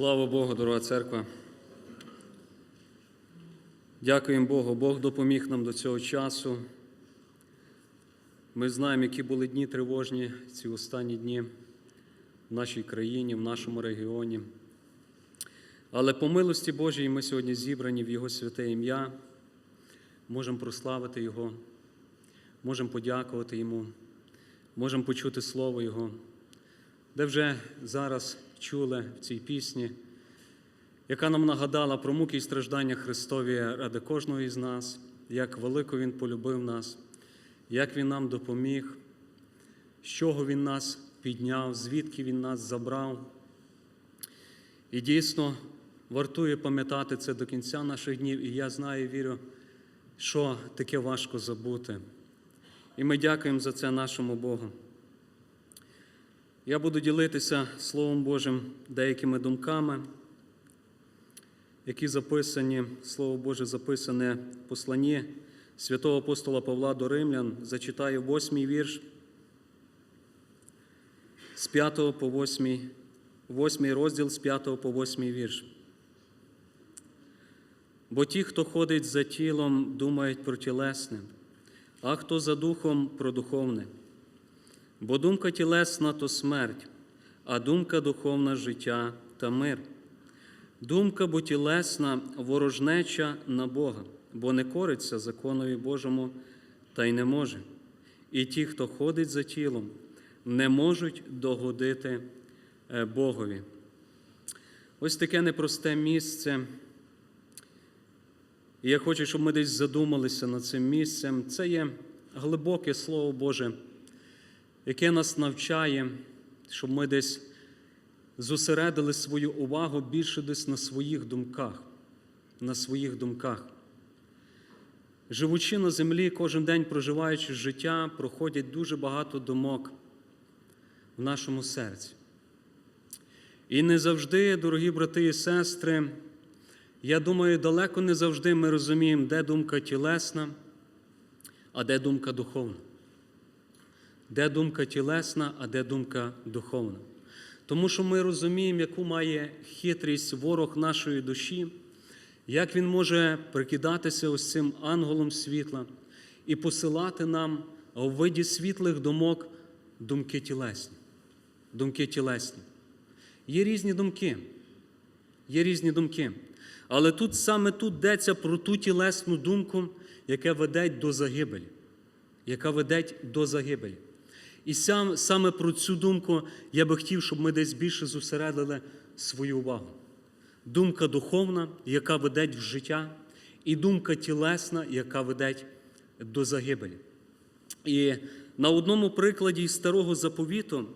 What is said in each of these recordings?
Слава Богу, дорога церква. Дякуємо Богу. Бог допоміг нам до цього часу. Ми знаємо, які були дні тривожні ці останні дні в нашій країні, в нашому регіоні. Але по милості Божій ми сьогодні зібрані в Його святе ім'я, можемо прославити Його, можемо подякувати Йому, можемо почути Слово Його, де вже зараз чули в цій пісні, яка нам нагадала про муки і страждання Христові ради кожного із нас, як велико Він полюбив нас, як Він нам допоміг, з чого Він нас підняв, звідки Він нас забрав. І дійсно вартує пам'ятати це до кінця наших днів, і я знаю і вірю, що таке важко забути. І ми дякуємо за це нашому Богу. Я буду ділитися Словом Божим деякими думками, які записані, Слово Боже записане в посланні святого апостола Павла до Римлян. Зачитаю восьмий вірш з 5 по 8, восьмий розділ з 5 по 8 вірш. Бо ті, хто ходить за тілом, думають про тілесне, а хто за духом про духовне. Бо думка тілесна то смерть, а думка духовна життя та мир. Думка бо тілесна ворожнеча на Бога, бо не кориться законові Божому та й не може. І ті, хто ходить за тілом, не можуть догодити е, Богові. Ось таке непросте місце. Я хочу, щоб ми десь задумалися над цим місцем. Це є глибоке Слово Боже яке нас навчає, щоб ми десь зосередили свою увагу більше десь на своїх думках, на своїх думках. Живучи на землі, кожен день проживаючи життя, проходять дуже багато думок в нашому серці. І не завжди, дорогі брати і сестри, я думаю, далеко не завжди ми розуміємо, де думка тілесна, а де думка духовна де думка тілесна, а де думка духовна. Тому що ми розуміємо, яку має хитрість ворог нашої душі, як він може прикидатися ось цим ангелом світла і посилати нам у виді світлих думок думки тілесні. Думки тілесні. Є різні думки. Є різні думки. Але тут саме тут йдеться про ту тілесну думку, яка веде до загибелі. Яка веде до загибелі. І сам, саме про цю думку я би хотів, щоб ми десь більше зосередили свою увагу. Думка духовна, яка веде в життя, і думка тілесна, яка веде до загибелі. І на одному прикладі із старого заповіту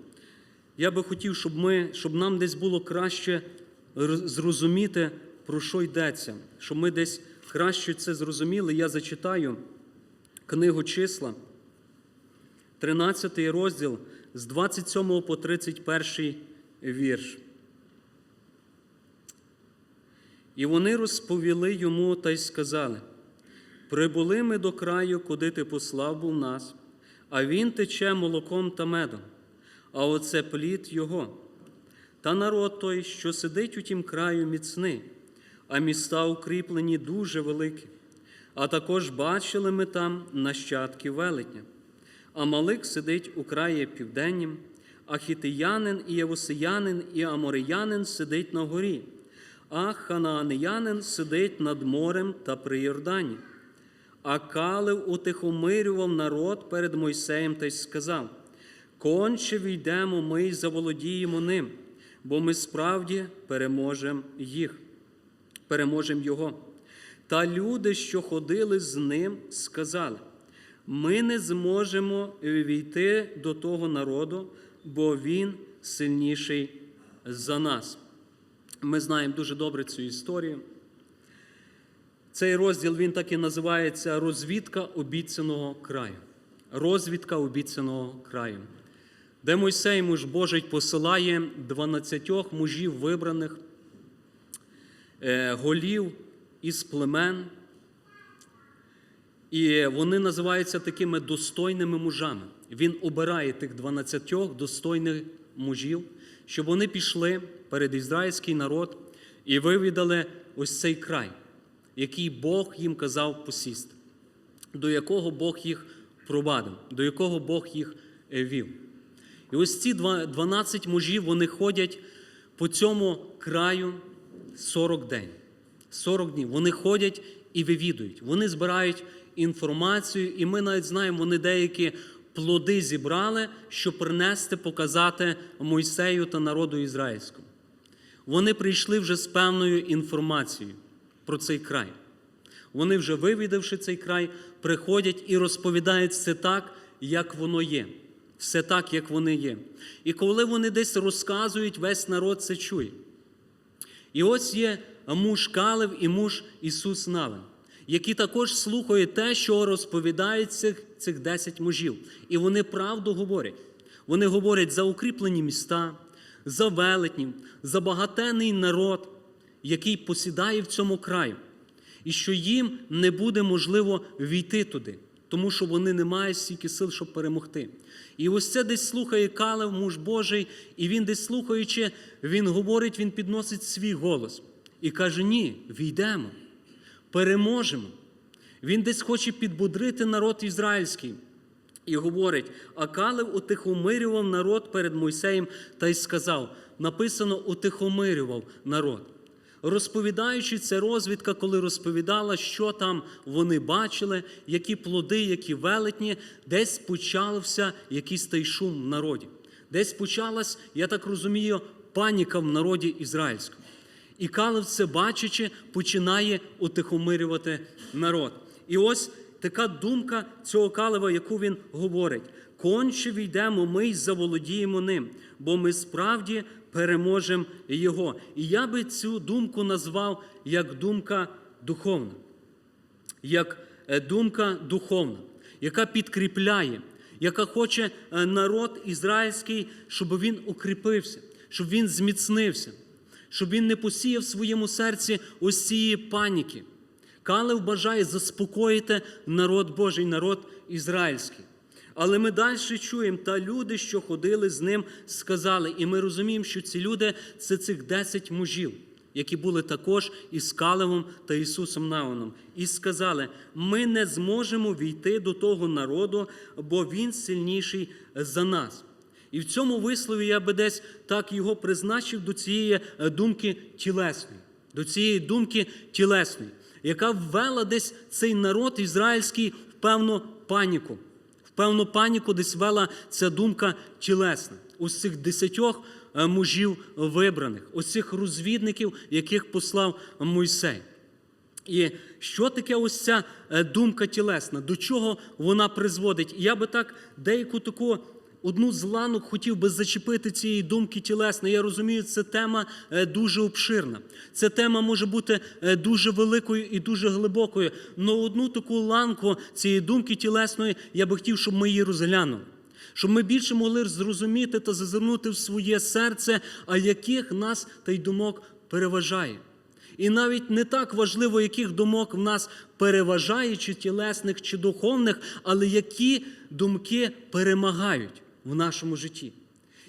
я би хотів, щоб, ми, щоб нам десь було краще зрозуміти, про що йдеться, щоб ми десь краще це зрозуміли. Я зачитаю книгу числа. 13 розділ з 27 по 31 вірш. І вони розповіли йому та й сказали: прибули ми до краю, куди ти послав був нас, а він тече молоком та медом, а оце плід його. Та народ той, що сидить у тім краю, міцний, а міста укріплені дуже великі. А також бачили ми там нащадки велетня. Амалик сидить у краї південнім, а хітиянин і євусиянин і амореянин сидить на горі, а ханаанеянин сидить над морем та при Йордані. А Калив утихомирював народ перед Мойсеєм та й сказав: Конче війдемо ми й заволодіємо ним, бо ми справді переможемо їх, переможемо його. Та люди, що ходили з ним, сказали ми не зможемо війти до того народу, бо він сильніший за нас. Ми знаємо дуже добре цю історію. Цей розділ він так і називається Розвідка обіцяного краю. Розвідка обіцяного краю, де Мойсей муж Божий посилає 12 мужів вибраних е, голів із племен. І вони називаються такими достойними мужами. Він обирає тих 12 достойних мужів, щоб вони пішли перед ізраїльський народ і вивідали ось цей край, який Бог їм казав посісти, до якого Бог їх провадив, до якого Бог їх е, вів. І ось ці два- 12 мужів вони ходять по цьому краю 40 день. 40 днів. Вони ходять і вивідують. Вони збирають інформацію, і ми навіть знаємо, вони деякі плоди зібрали, щоб принести, показати Мойсею та народу ізраїльському. Вони прийшли вже з певною інформацією про цей край. Вони вже вивідавши цей край, приходять і розповідають все так, як воно є. Все так, як вони є. І коли вони десь розказують, весь народ це чує. І ось є муж Калев і муж Ісус Навин, які також слухають те, що розповідають цих, цих 10 мужів. І вони правду говорять. Вони говорять за укріплені міста, за велетнів, за багатенний народ, який посідає в цьому краю, і що їм не буде можливо війти туди, тому що вони не мають стільки сил, щоб перемогти. І ось це десь слухає Калев, муж Божий, і він десь слухаючи, він говорить, він підносить свій голос і каже: Ні, війдемо, переможемо. Він десь хоче підбудрити народ ізраїльський. І говорить: а Калев утихомирював народ перед Мойсеєм та й сказав: написано, утихомирював народ. Розповідаючи це розвідка, коли розповідала, що там вони бачили, які плоди, які велетні, десь почався якийсь той шум в народі. Десь почалась, я так розумію, паніка в народі ізраїльському. І Калев це бачачи, починає утихомирювати народ. І ось така думка цього Калева, яку він говорить: конче війдемо, ми й заволодіємо ним, бо ми справді переможемо його. І я би цю думку назвав як думка духовна, як е, думка духовна, яка підкріпляє, яка хоче е, народ ізраїльський, щоб він укріпився, щоб він зміцнився, щоб він не посіяв в своєму серці ось цієї паніки. Калев бажає заспокоїти народ Божий, народ ізраїльський. Але ми далі чуємо, та люди, що ходили з ним, сказали, і ми розуміємо, що ці люди це цих 10 мужів, які були також із Калевом та Ісусом Навином. І сказали: ми не зможемо війти до того народу, бо він сильніший за нас. І в цьому вислові я би десь так його призначив до цієї е, думки тілесної, до цієї думки тілесної, яка ввела десь цей народ ізраїльський в певну паніку. В певну паніку десь вела ця думка тілесна. Ось цих десятьох е, мужів вибраних, ось цих розвідників, яких послав Мойсей. І що таке ось ця е, думка тілесна? До чого вона призводить? І я би так деяку таку одну з ланок хотів би зачепити цієї думки тілесної. Я розумію, це тема е, дуже обширна. Ця тема може бути е, дуже великою і дуже глибокою. Але одну таку ланку цієї думки тілесної я би хотів, щоб ми її розглянули. Щоб ми більше могли зрозуміти та зазирнути в своє серце, а яких нас та думок переважає. І навіть не так важливо, яких думок в нас переважає, чи тілесних, чи духовних, але які думки перемагають в нашому житті,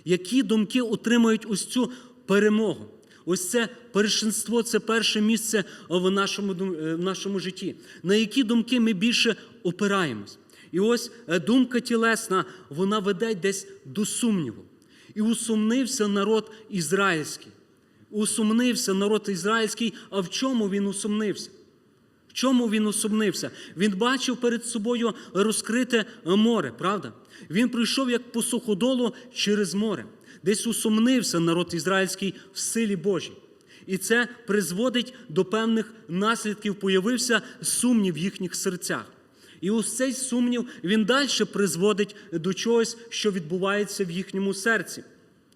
які думки отримають ось цю перемогу. Ось це першинство, це перше місце в нашому, е, в нашому житті. На які думки ми більше опираємось. І ось е, думка тілесна, вона веде десь до сумніву. І усумнився народ ізраїльський. Усумнився народ ізраїльський. А в чому він усумнився? Чому він усумнився? Він бачив перед собою розкрите море, правда? Він пройшов як по суходолу через море. Десь усумнився народ ізраїльський в силі Божій. І це призводить до певних наслідків, появився сумнів в їхніх серцях. І ось цей сумнів він далі призводить до чогось, що відбувається в їхньому серці.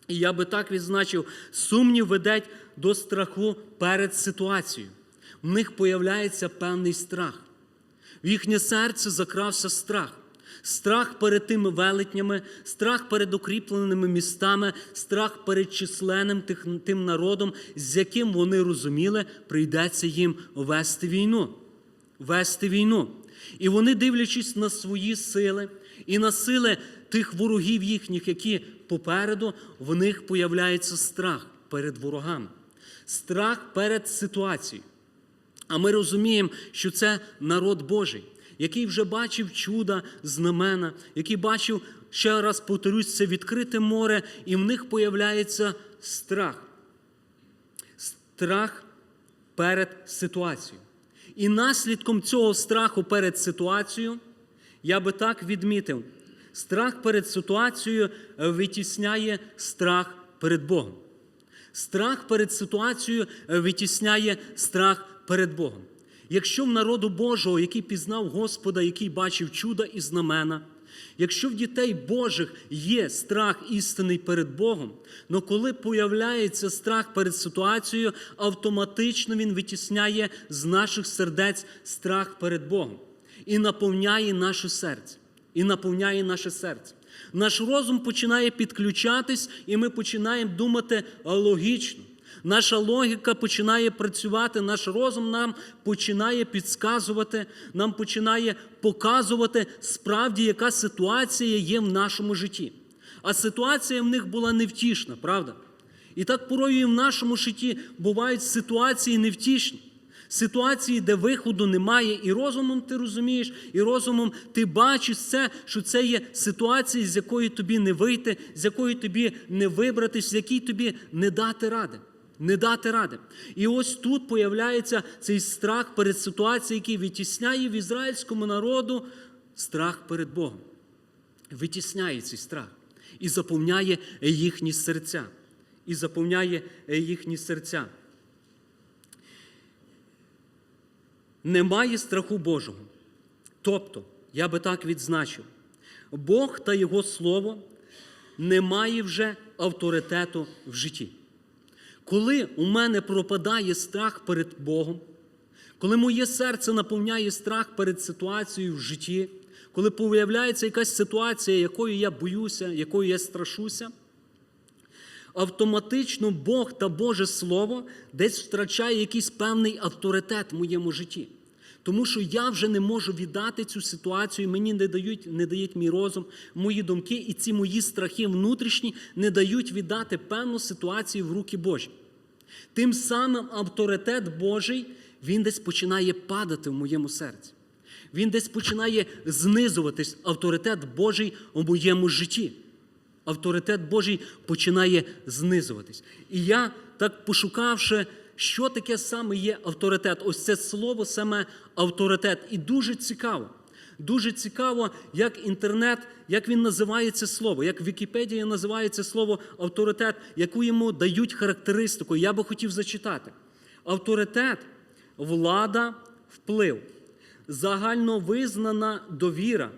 І я би так відзначив, сумнів веде до страху перед ситуацією. В них появляється певний страх. В їхнє серце закрався страх. Страх перед тими велетнями, страх перед укріпленими містами, страх перед численним тим народом, з яким вони розуміли, прийдеться їм вести війну. Вести війну. І вони, дивлячись на свої сили і на сили тих ворогів їхніх, які попереду, в них появляється страх перед ворогами, страх перед ситуацією. А ми розуміємо, що це народ Божий, який вже бачив чуда, знамена, який бачив, ще раз повторюсь, це відкрите море, і в них появляється страх. Страх перед ситуацією. І наслідком цього страху перед ситуацією, я би так відмітив, страх перед ситуацією е, витісняє страх перед Богом. Страх перед ситуацією е, витісняє страх перед Богом. Якщо в народу Божого, який пізнав Господа, який бачив чуда і знамена, якщо в дітей Божих є страх істинний перед Богом, але коли появляється страх перед ситуацією, автоматично він витісняє з наших сердець страх перед Богом і наповняє наше серце. І наповняє наше серце. Наш розум починає підключатись, і ми починаємо думати логічно. Наша логіка починає працювати, наш розум нам починає підсказувати, нам починає показувати справді, яка ситуація є в нашому житті. А ситуація в них була невтішна, правда? І так порою і в нашому житті бувають ситуації невтішні. Ситуації, де виходу немає, і розумом ти розумієш, і розумом ти бачиш це, що це є ситуація, з якої тобі не вийти, з якої тобі не вибратись, з якій тобі не дати ради. Не дати ради. І ось тут появляється цей страх перед ситуацією, який витісняє в ізраїльському народу страх перед Богом. Витісняє цей страх і заповняє їхні серця. І заповняє їхні серця. Немає страху Божого. Тобто, я би так відзначив, Бог та Його Слово не має вже авторитету в житті. Коли у мене пропадає страх перед Богом, коли моє серце наповняє страх перед ситуацією в житті, коли появляється якась ситуація, якою я боюся, якою я страшуся, автоматично Бог та Боже Слово десь втрачає якийсь певний авторитет в моєму житті. Тому що я вже не можу віддати цю ситуацію, мені не дають, не дають мій розум, мої думки, і ці мої страхи внутрішні не дають віддати певну ситуацію в руки Божі. Тим самим авторитет Божий, він десь починає падати в моєму серці. Він десь починає знизуватись авторитет Божий у моєму житті. Авторитет Божий починає знизуватись. І я, так пошукавши, що таке саме є авторитет, ось це слово саме авторитет. І дуже цікаво. Дуже цікаво, як інтернет, як він називає це слово, як Вікіпедія називає це слово авторитет, яку йому дають характеристику. Я би хотів зачитати. Авторитет, влада, вплив, загальновизнана довіра,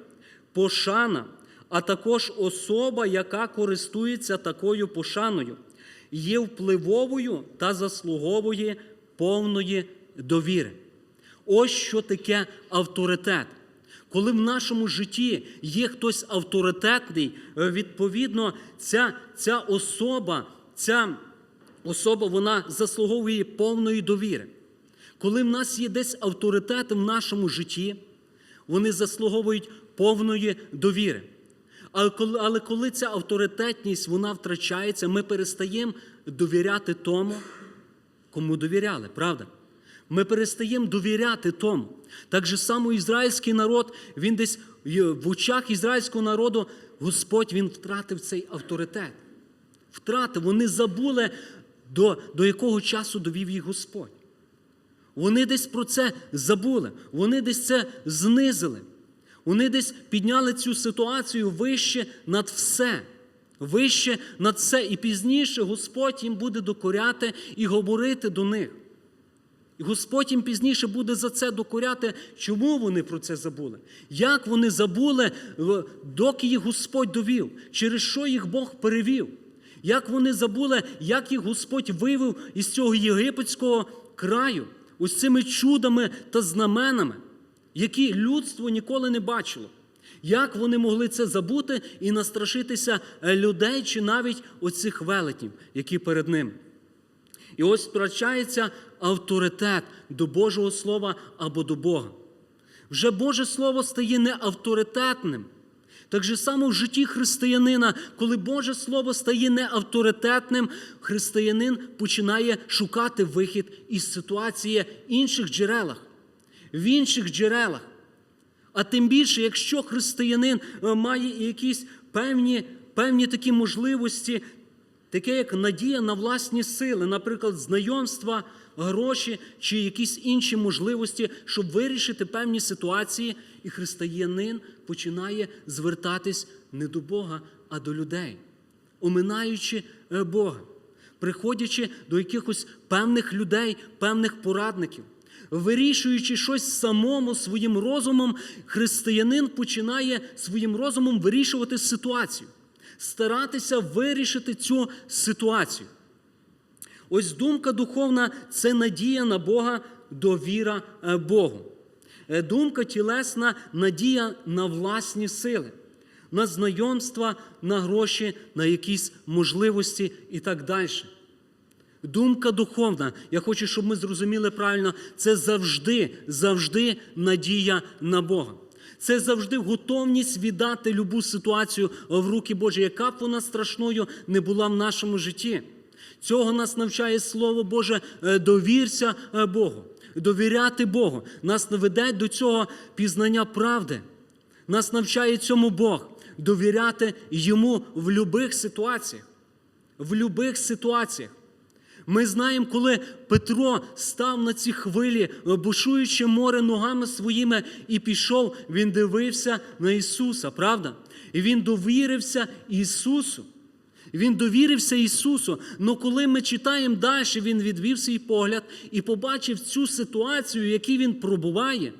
пошана, а також особа, яка користується такою пошаною, є впливовою та заслуговує повної довіри. Ось що таке авторитет. Коли в нашому житті є хтось авторитетний, е, відповідно, ця, ця особа, ця особа вона заслуговує повної довіри. Коли в нас є десь авторитет в нашому житті, вони заслуговують повної довіри. Але коли, ця авторитетність вона втрачається, ми перестаємо довіряти тому, кому довіряли, правда? Ми перестаємо довіряти тому. Так же само ізраїльський народ, він десь в очах ізраїльського народу, Господь він втратив цей авторитет. Втратив, вони забули, до, до якого часу довів їх Господь. Вони десь про це забули, вони десь це знизили. Вони десь підняли цю ситуацію вище над все. Вище над все. І пізніше Господь їм буде докоряти і говорити до них. І Господь їм пізніше буде за це докоряти, чому вони про це забули, як вони забули, доки їх Господь довів, через що їх Бог перевів, як вони забули, як їх Господь вивів із цього єгипетського краю, ось цими чудами та знаменами, які людство ніколи не бачило. Як вони могли це забути і настрашитися людей чи навіть оцих велетнів, які перед ними? І ось втрачається авторитет до Божого Слова або до Бога. Вже Боже Слово стає не авторитетним. Так же само в житті християнина, коли Боже Слово стає неавторитетним, християнин починає шукати вихід із ситуації в інших джерелах, в інших джерелах. А тим більше, якщо християнин е, має якісь певні, певні такі можливості, таке як надія на власні сили, наприклад, знайомства, гроші чи якісь інші можливості, щоб вирішити певні ситуації, і християнин починає звертатись не до Бога, а до людей, оминаючи е, Бога, приходячи до якихось певних людей, певних порадників. Вирішуючи щось самому своїм розумом, християнин починає своїм розумом вирішувати ситуацію, старатися вирішити цю ситуацію. Ось думка духовна це надія на Бога, довіра е, Богу. Е, Думка тілесна надія на власні сили, на знайомства, на гроші, на якісь можливості і так далі. Думка духовна, я хочу, щоб ми зрозуміли правильно, це завжди, завжди надія на Бога. Це завжди готовність віддати любу ситуацію в руки Божі, яка б вона страшною не була в нашому житті. Цього нас навчає Слово Боже, е, довірся е, Богу, довіряти Богу. Нас веде до цього пізнання правди. Нас навчає цьому Бог, довіряти Йому в будь-яких ситуаціях. В будь-яких ситуаціях. Ми знаємо, коли Петро став на ці хвилі, бушуючи море ногами своїми, і пішов, він дивився на Ісуса, правда? І він довірився Ісусу. Він довірився Ісусу. Але коли ми читаємо далі, Він відвів свій погляд і побачив цю ситуацію, в якій він пробуває.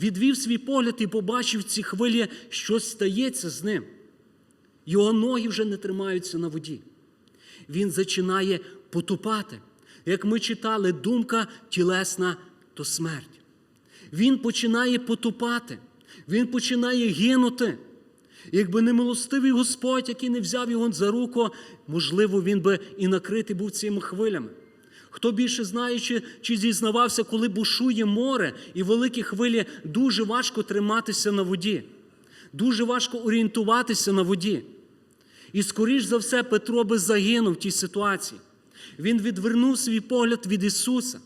Відвів свій погляд і побачив ці хвилі, щось стається з ним. Його ноги вже не тримаються на воді. Він починає потупати. Як ми читали, думка тілесна то смерть. Він починає потупати, він починає гинути. Якби не милостивий Господь, який не взяв його за руку, можливо, він би і накритий був цими хвилями. Хто більше знає, чи, чи зізнавався, коли бушує море і великі хвилі, дуже важко триматися на воді, дуже важко орієнтуватися на воді. І, скоріш за все, Петро би загинув в тій ситуації. Він відвернув свій погляд від Ісуса.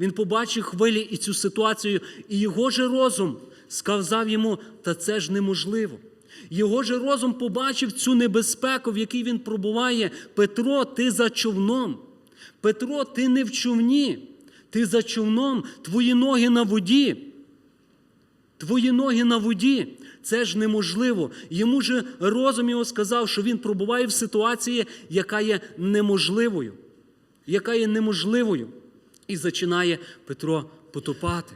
Він побачив хвилі і цю ситуацію, і його же розум сказав йому, та це ж неможливо. Його же розум побачив цю небезпеку, в якій він пробуває. Петро, ти за човном. Петро, ти не в човні, ти за човном, твої ноги на воді. Твої ноги на воді. Це ж неможливо. Йому же розум його сказав, що він пробуває в ситуації, яка є неможливою. Яка є неможливою. І починає Петро потопати.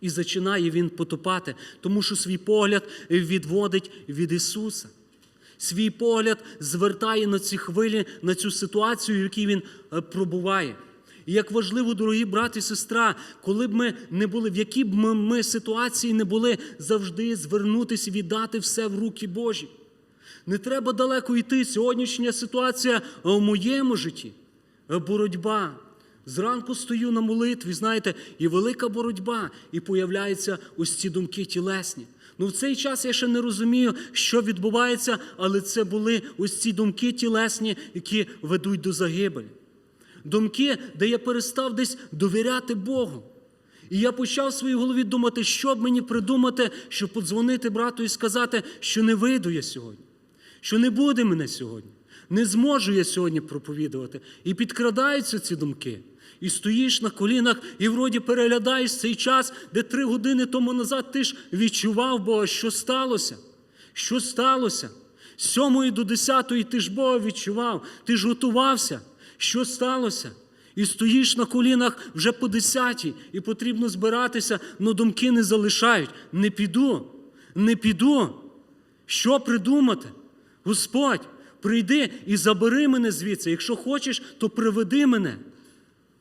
І починає він потопати, тому що свій погляд відводить від Ісуса. Свій погляд звертає на ці хвилі, на цю ситуацію, в якій він е, пробуває. І як важливо, дорогі брати і сестра, коли б ми не були, в якій б ми, ми ситуації не були, завжди звернутися і віддати все в руки Божі. Не треба далеко йти. Сьогоднішня ситуація в моєму житті боротьба. Зранку стою на молитві, знаєте, і велика боротьба, і появляються ось ці думки тілесні. Ну, в цей час я ще не розумію, що відбувається, але це були ось ці думки тілесні, які ведуть до загибелі. Думки, де я перестав десь довіряти Богу. І я почав в своїй голові думати, що б мені придумати, щоб подзвонити брату і сказати, що не вийду я сьогодні, що не буде мене сьогодні, не зможу я сьогодні проповідувати. І підкрадаються ці думки. І стоїш на колінах, і вроді переглядаєш цей час, де три години тому назад ти ж відчував Бога, що сталося. Що сталося? З сьомої до десятої ти ж Бога відчував, ти ж готувався. Що сталося? І стоїш на колінах вже по десятій, і потрібно збиратися, але думки не залишають. Не піду, не піду. Що придумати? Господь, прийди і забери мене звідси. Якщо хочеш, то приведи мене.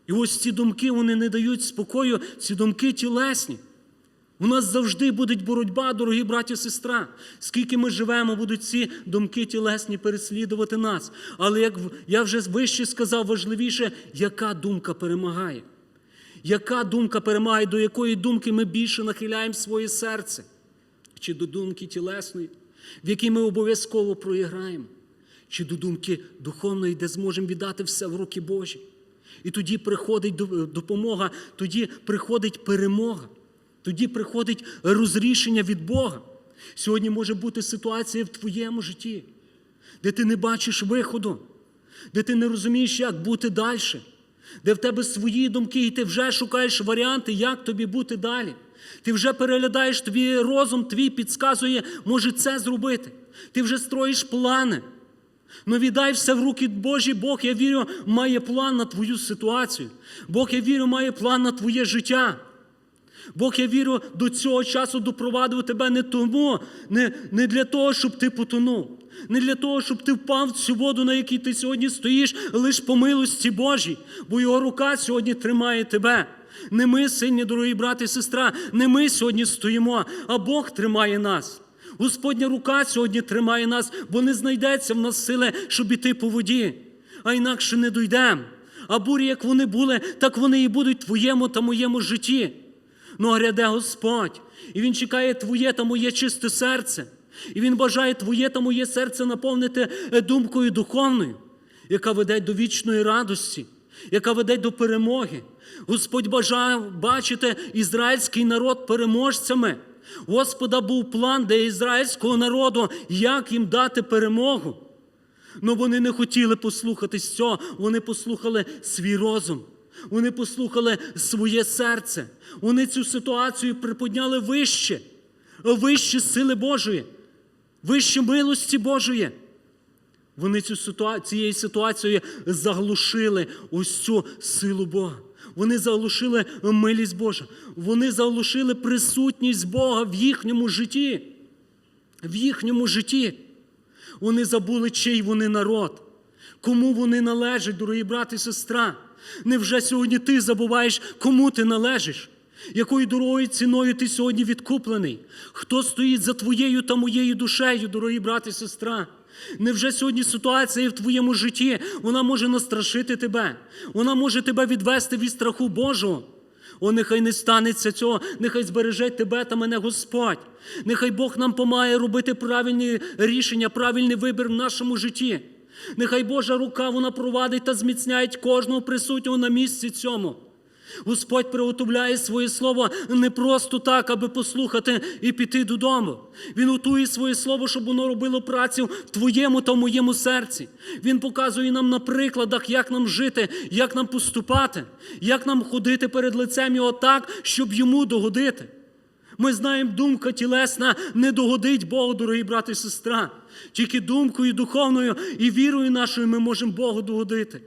І ось ці думки вони не дають спокою, ці думки тілесні. У нас завжди буде боротьба, дорогі браті і сестра. Скільки ми живемо, будуть ці думки тілесні переслідувати нас. Але як я вже вище сказав, важливіше, яка думка перемагає. Яка думка перемагає, до якої думки ми більше нахиляємо своє серце? Чи до думки тілесної, в якій ми обов'язково проіграємо, чи до думки духовної, де зможемо віддати все в руки Божі. І тоді приходить допомога, тоді приходить перемога, тоді приходить розрішення від Бога. Сьогодні може бути ситуація в твоєму житті, де ти не бачиш виходу, де ти не розумієш, як бути далі, де в тебе свої думки, і ти вже шукаєш варіанти, як тобі бути далі. Ти вже переглядаєш твій розум, твій підказує, може це зробити. Ти вже строїш плани. Ну віддай все в руки Божі, Бог, я вірю, має план на твою ситуацію. Бог, я вірю, має план на твоє життя. Бог, я вірю, до цього часу допровадив тебе не тому, не, не для того, щоб ти потонув, не для того, щоб ти впав в цю воду, на якій ти сьогодні стоїш, лише по милості Божій, бо його рука сьогодні тримає тебе. Не ми, сильні, дорогі брати і сестра, не ми сьогодні стоїмо, а Бог тримає нас. Господня рука сьогодні тримає нас, бо не знайдеться в нас сили, щоб іти по воді, а інакше не дойдемо. А бурі, як вони були, так вони і будуть в твоєму та моєму житті. Ну, гряде Господь, і Він чекає твоє та моє чисте серце. І Він бажає твоє та моє серце наповнити е, думкою духовною, яка веде до вічної радості, яка веде до перемоги. Господь бажає бачити ізраїльський народ переможцями. Господа був план для ізраїльського народу, як їм дати перемогу. Ну вони не хотіли послухатись цього, вони послухали свій розум. Вони послухали своє серце. Вони цю ситуацію приподняли вище, вище сили Божої, вище милості Божої. Вони цю ситуа... цією ситуацією заглушили ось цю силу Бога. Вони заглушили милість Божа. Вони заглушили присутність Бога в їхньому житті. В їхньому житті. Вони забули, чий вони народ, кому вони належать, дорогі брати і сестра. Невже сьогодні ти забуваєш, кому ти належиш? Якою дорогою ціною ти сьогодні відкуплений? Хто стоїть за твоєю та моєю душею, дорогі брати і сестра? Невже сьогодні ситуація в твоєму житті вона може настрашити тебе? Вона може тебе відвести від страху Божого? О, нехай не станеться цього, нехай збереже тебе та мене Господь. Нехай Бог нам помагає робити правильні рішення, правильний вибір в нашому житті. Нехай Божа рука вона провадить та зміцняє кожного присутнього на місці цьому. Господь приготовляє своє слово не просто так, аби послухати і піти додому. Він готує своє слово, щоб воно робило працю в твоєму та в моєму серці. Він показує нам на прикладах, як нам жити, як нам поступати, як нам ходити перед лицем його так, щоб йому догодити. Ми знаємо, думка тілесна не догодить Богу, дорогі брати і сестра. Тільки думкою духовною і вірою нашою ми можемо Богу догодити.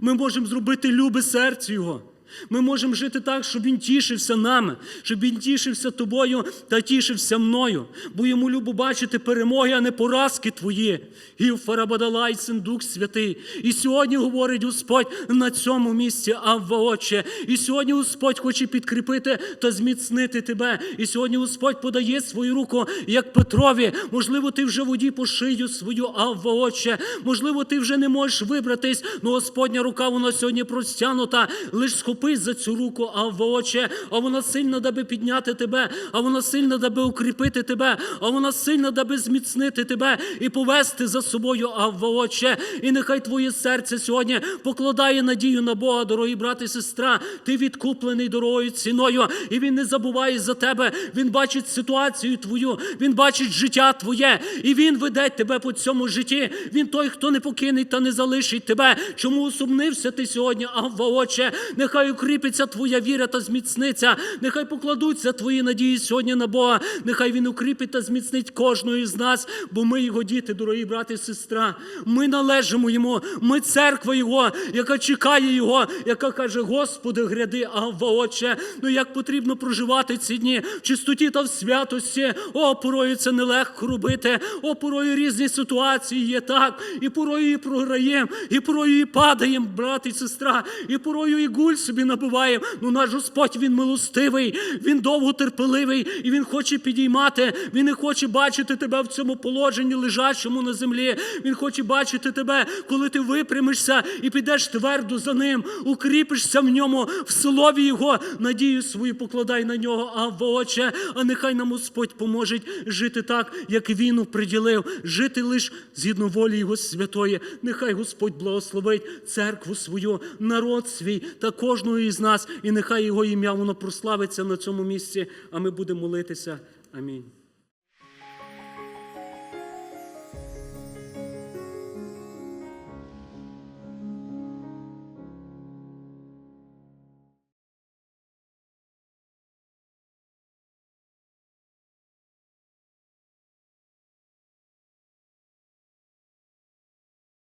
Ми можемо зробити любе серце Його. Ми можемо жити так, щоб Він тішився нами, щоб Він тішився тобою та тішився мною. Бо йому любо бачити перемоги, а не поразки твої. І Фарабадалай, син Дух Святий. І сьогодні говорить Господь на цьому місці, Авва Отче. І сьогодні Господь хоче підкріпити та зміцнити тебе. І сьогодні Господь подає свою руку, як Петрові. Можливо, ти вже воді по шию свою, Авва Отче. Можливо, ти вже не можеш вибратись, але Господня рука вона сьогодні простягнута. Лиш схопись за цю руку, Авва Отче. А вона сильна, даби підняти тебе, а вона сильна, даби укріпити тебе, а вона сильна, даби зміцнити тебе і повести за собою, Авва Отче. І нехай твоє серце сьогодні покладає надію на Бога, дорогі брати і сестра. Ти відкуплений дорогою ціною, і він не забуває за тебе. Він бачить ситуацію твою, він бачить життя твоє, і він веде тебе по цьому житті. Він той, хто не покине та не залишить тебе. Чому усумнився ти сьогодні, Авва Отче? Нехай укріпиться твоя віра та зміцниться. Нехай покладуться твої надії сьогодні на Бога. Нехай він укріпить та зміцнить кожного із нас, бо ми його діти, дорогі брати і сестра. Ми належимо йому. Ми церква Його, яка чекає Його, яка каже: Господи, гряди, Авва, Отче. Ну як потрібно проживати ці дні в чистоті та в святості. О, порою це нелегко робити. О, порою різні ситуації є так. І порою і програємо, і порою і падаємо, брат і сестра, і порою і гуль собі тобі набиваємо. Ну наш Господь Він милостивий, Він довготерпеливий, і Він хоче підіймати. Він не хоче бачити тебе в цьому положенні, лежачому на землі. Він хоче бачити тебе, коли ти випрямишся і підеш твердо за ним, укріпишся в ньому, в слові Його, надію свою покладай на нього, а Отче, а нехай нам Господь поможе жити так, як Він оприділив, жити лише згідно волі Його святої. Нехай Господь благословить церкву свою, народ свій та кожного із нас, і нехай Його ім'я воно прославиться на цьому місці, а ми будемо молитися. Амінь.